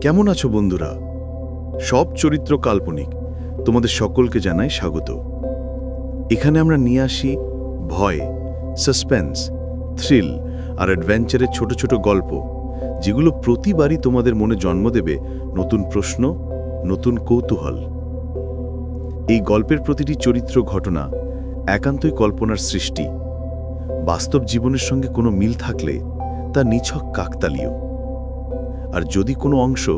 কেমন আছো বন্ধুরা? সব চরিত্র কাল্পনিক। তোমাদের সকলকে জানাই স্বাগত। এখানে আমরা নিয়ে আসি ভয়, সাসপেন্স, থ্রিল আর অ্যাডভেঞ্চারের ছোট ছোট গল্প, যেগুলো প্রতিবারই তোমাদের মনে জন্ম দেবে নতুন প্রশ্ন, নতুন কৌতূহল। এই গল্পের প্রতিটি চরিত্র ঘটনা একান্তই কল্পনার সৃষ্টি। বাস্তব জীবনের সঙ্গে কোনো মিল থাকলে তা নিছক কাকতালীয়। আর যদি কোনো অংশ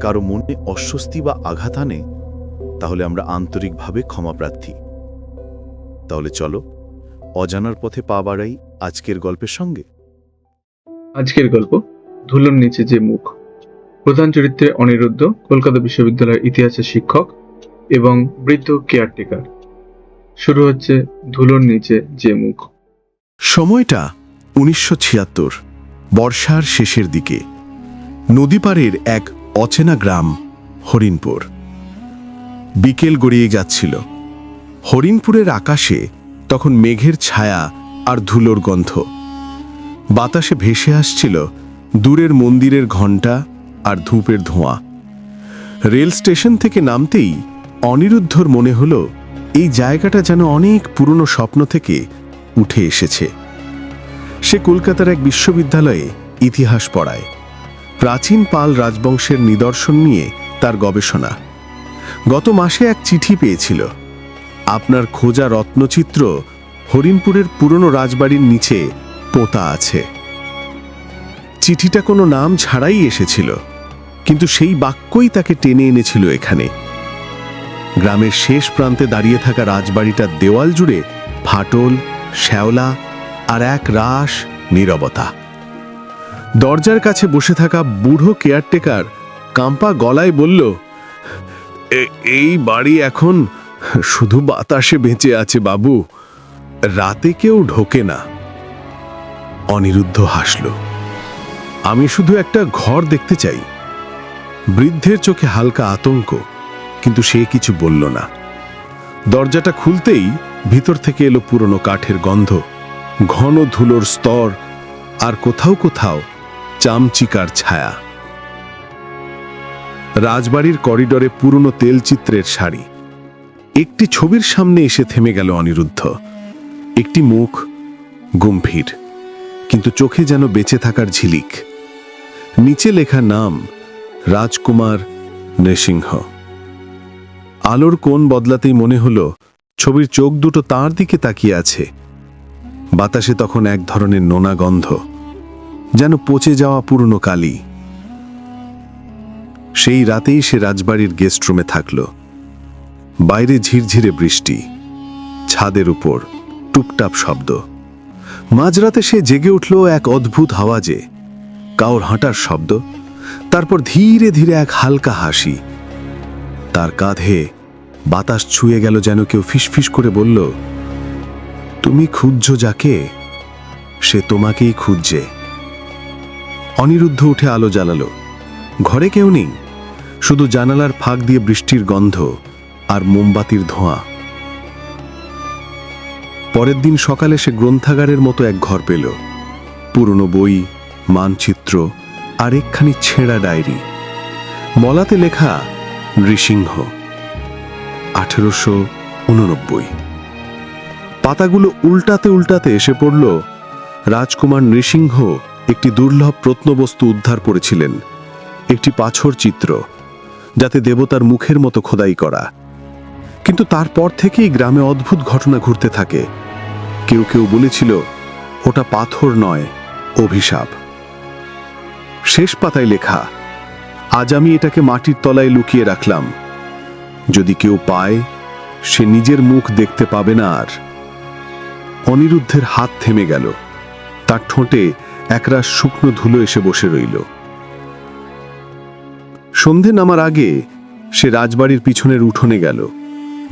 কারও মনে অস্বস্তি বা আঘাত আনে তাহলে আমরা আন্তরিকভাবে ক্ষমাপ্রার্থী তাহলে চলো অজানার পথে পা বাড়াই আজকের গল্পের সঙ্গে। আজকের গল্প ধুলোর নিচে যে মুখ। প্রধান চরিত্রে অনিরুদ্ধ কলকাতা বিশ্ববিদ্যালয়ের ইতিহাসের শিক্ষক এবং বৃদ্ধ কেয়ারটেকার। শুরু হচ্ছে ধুলোর নিচে যে মুখ। সময়টা উনিশশো ছিয়াত্তর বর্ষার শেষের দিকে। নদীপাড়ের এক অচেনা গ্রাম, হরিণপুর। বিকেল গড়িয়ে যাচ্ছিল। হরিণপুরের আকাশে তখন মেঘের ছায়া আর ধুলোর গন্ধ। বাতাসে ভেসে আসছিল দূরের মন্দিরের ঘণ্টা আর ধূপের ধোঁয়া। রেল স্টেশন থেকে নামতেই অনিরুদ্ধর মনে হলো, এই জায়গাটা যেন অনেক পুরনো স্বপ্ন থেকে উঠে এসেছে। সে কলকাতার এক বিশ্ববিদ্যালয়ে ইতিহাস পড়ায়। প্রাচীন পাল রাজবংশের নিদর্শন নিয়ে তার গবেষণা। গত মাসে এক চিঠি পেয়েছিল। আপনার খোঁজা রত্নচিত্র হরিণপুরের পুরনো রাজবাড়ির নিচে পোতা আছে। চিঠিটা কোনো নাম ছাড়াই এসেছিল, কিন্তু সেই বাক্যই তাকে টেনে এনেছিল এখানে। গ্রামের শেষ প্রান্তে দাঁড়িয়ে থাকা রাজবাড়িটার দেওয়াল জুড়ে ফাটল, শ্যাওলা আর এক রাস নীরবতা। দরজার কাছে বসে থাকা বুড়ো কেয়ারটেকার কাম্পা গলায় বলল এই বাড়ি এখন শুধু বাতাসে বেঁচে আছে বাবু। রাতে কেউ ঢোকে না। অনিরুদ্ধ হাসল, আমি শুধু একটা ঘর দেখতে চাই। বৃদ্ধের চোখে হালকা আতঙ্ক, কিন্তু সে কিছু বলল না। দরজাটা খুলতেই ভিতর থেকে এলো পুরনো কাঠের গন্ধ, ঘন ধুলোর স্তর, আর কোথাও কোথাও চামচিকার ছায়া। রাজবাড়ির করিডরে পুরনো তেলচিত্রের শাড়ি। একটি ছবির সামনে এসে থেমে গেল অনিরুদ্ধ। একটি মুখ গম্ভীর, কিন্তু চোখে যেন বেঁচে থাকার ঝিলিক। নিচে লেখা নাম রাজকুমার নৃসিংহ। আলোর কোণ বদলাতেই মনে হলো, ছবির চোখ দুটো তার দিকে তাকিয়ে আছে। বাতাসে তখন এক ধরনের নোনা গন্ধ। যেন পচে যাওয়া পুরনো কালি। সেই রাতেই সে রাজবাড়ির গেস্ট রুমে থাকল। বাইরে ঝিরঝিরে বৃষ্টি, ছাদের উপর টুপটাপ শব্দ। মাঝরাতে সে জেগে উঠল এক অদ্ভুত আওয়াজে কাউর হাঁটার শব্দ, তারপর ধীরে ধীরে এক হালকা হাসি। তার কাঁধে বাতাস ছুঁয়ে গেল যেন কেউ ফিসফিস করে বলল, তুমি খুঁজছো যাকে? সে তোমাকেই খুঁজছে। অনিরুদ্ধ উঠে আলো জ্বালালো। ঘরে কেউ নেই। শুধু জানালার ফাঁক দিয়ে বৃষ্টির গন্ধ আর মোমবাতির ধোঁয়া। পরের দিন সকালে সে গ্রন্থাগারের মতো এক ঘর পেল। পুরনো বই, মানচিত্র আর একখানি ছেঁড়া ডায়েরি। মলাতে লেখা নৃসিংহ। আঠেরোশো উননব্বই। পাতাগুলো উল্টাতে উল্টাতে এসে পড়ল, রাজকুমার নৃসিংহ একটি দুর্লভ প্রত্নবস্তু উদ্ধার করেছিলেন। একটি পাছর চিত্র, যাতে দেবতার মুখের মতো খোদাই করা। কিন্তু তারপর থেকেই গ্রামে অদ্ভুত ঘটনা ঘুরতে থাকে। কেউ কেউ বলেছিল, ওটা পাথর নয়, অভিশাপ। শেষ পাতায় লেখা, আজ আমি এটাকে মাটির তলায় লুকিয়ে রাখলাম। যদি কেউ পায়, সে নিজের মুখ দেখতে পাবে না আর। অনিরুদ্ধের হাত থেমে গেল। তার ঠোঁটে একরাশ শুকনো ধুলো এসে বসে রইল। সন্ধে নামার আগে সে রাজবাড়ির পিছনের উঠোনে গেল।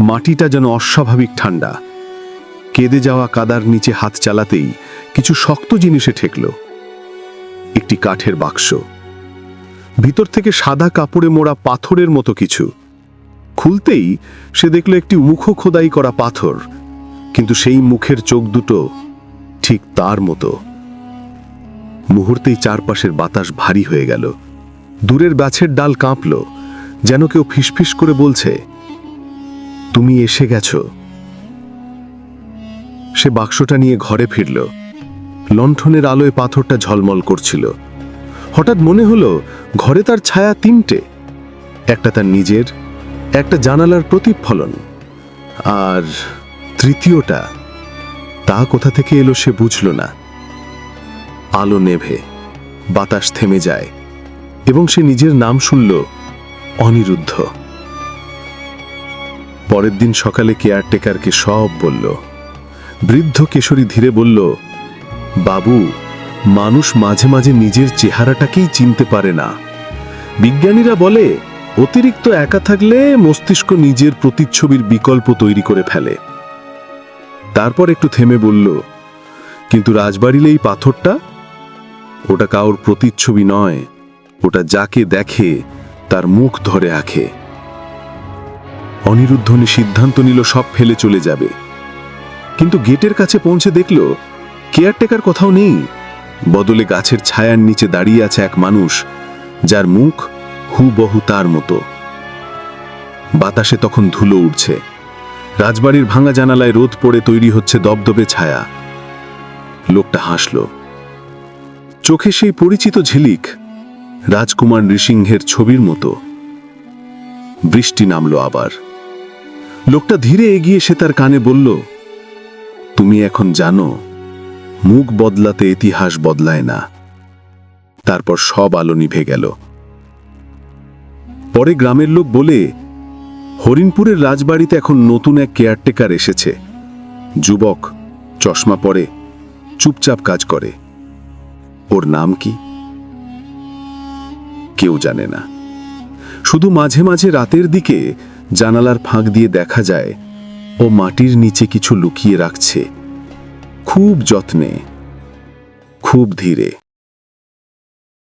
মাটিটা যেন অস্বাভাবিক ঠান্ডা। কেঁদে যাওয়া কাদার নিচে হাত চালাতেই কিছু শক্ত জিনিসে ঠেকল। একটি কাঠের বাক্স। ভিতর থেকে সাদা কাপড়ে মোড়া পাথরের মতো কিছু। খুলতেই সে দেখল একটি মুখ খোদাই করা পাথর, কিন্তু সেই মুখের চোখ দুটো ঠিক তার মতো। মুহূর্তেই চারপাশের বাতাস ভারী হয়ে গেল। দূরের গাছের ডাল কাঁপল, যেন কেউ ফিসফিস করে বলছে, তুমি এসে গেছ। সে বাক্সটা নিয়ে ঘরে ফিরল। লণ্ঠনের আলোয় পাথরটা ঝলমল করছিল। হঠাৎ মনে হলো, ঘরে তার ছায়া তিনটে। একটা তার নিজের, একটা জানালার প্রতিফলন। আর তৃতীয়টা, তা কোথা থেকে এলো সে বুঝল না। আলো নেভে, বাতাস থেমে যায়, এবং সে নিজের নাম শুনল, অনিরুদ্ধ। পরের দিন সকালে কেয়ারটেকারকে সব বলল। বৃদ্ধ কেশরী ধীরে বলল, বাবু, মানুষ মাঝে মাঝে নিজের চেহারাটাকেই চিনতে পারে না। বিজ্ঞানীরা বলে, অতিরিক্ত একা থাকলে মস্তিষ্ক নিজের প্রতিচ্ছবির বিকল্প তৈরি করে ফেলে। তারপর একটু থেমে বলল, কিন্তু রাজবাড়ির এই পাথরটা ওটা কাউর প্রতিচ্ছবি নয়, ওটা যাকে দেখে তার মুখ ধরে আঁকে অনিরুদ্ধনী সিদ্ধান্ত নিল, সব ফেলে চলে যাবে। কিন্তু গেটের কাছে পৌঁছে দেখল, কেয়ারটেকার কোথাও নেই। বদলে গাছের ছায়ার নিচে দাঁড়িয়ে আছে এক মানুষ, যার মুখ হুবহু তার মতো। বাতাসে তখন ধুলো উঠছে রাজবাড়ির ভাঙা জানালায় রোদ পড়ে তৈরি হচ্ছে দবদবে ছায়া। লোকটা হাসল। চোখে সেই পরিচিত ঝিলিক রাজকুমার নৃসিংহের ছবির মতো। বৃষ্টি নামলো আবার। লোকটা ধীরে এগিয়ে সে তার কানে বলল, তুমি এখন জানো, মুখ বদলাতে ইতিহাস বদলায় না। তারপর সব আলো নিভে গেল। পরে গ্রামের লোক বলে, হরিণপুরের রাজবাড়িতে এখন নতুন এক কেয়ারটেকার এসেছে। যুবক চশমা পরে, চুপচাপ কাজ করে। ওর নাম কি? কেউ জানে না। শুধু মাঝে মাঝে রাতের দিকে জানালার ফাঁক দিয়ে দেখা যায় ও মাটির নিচে কিছু লুকিয়ে রাখছে। খুব যত্নে, খুব ধীরে।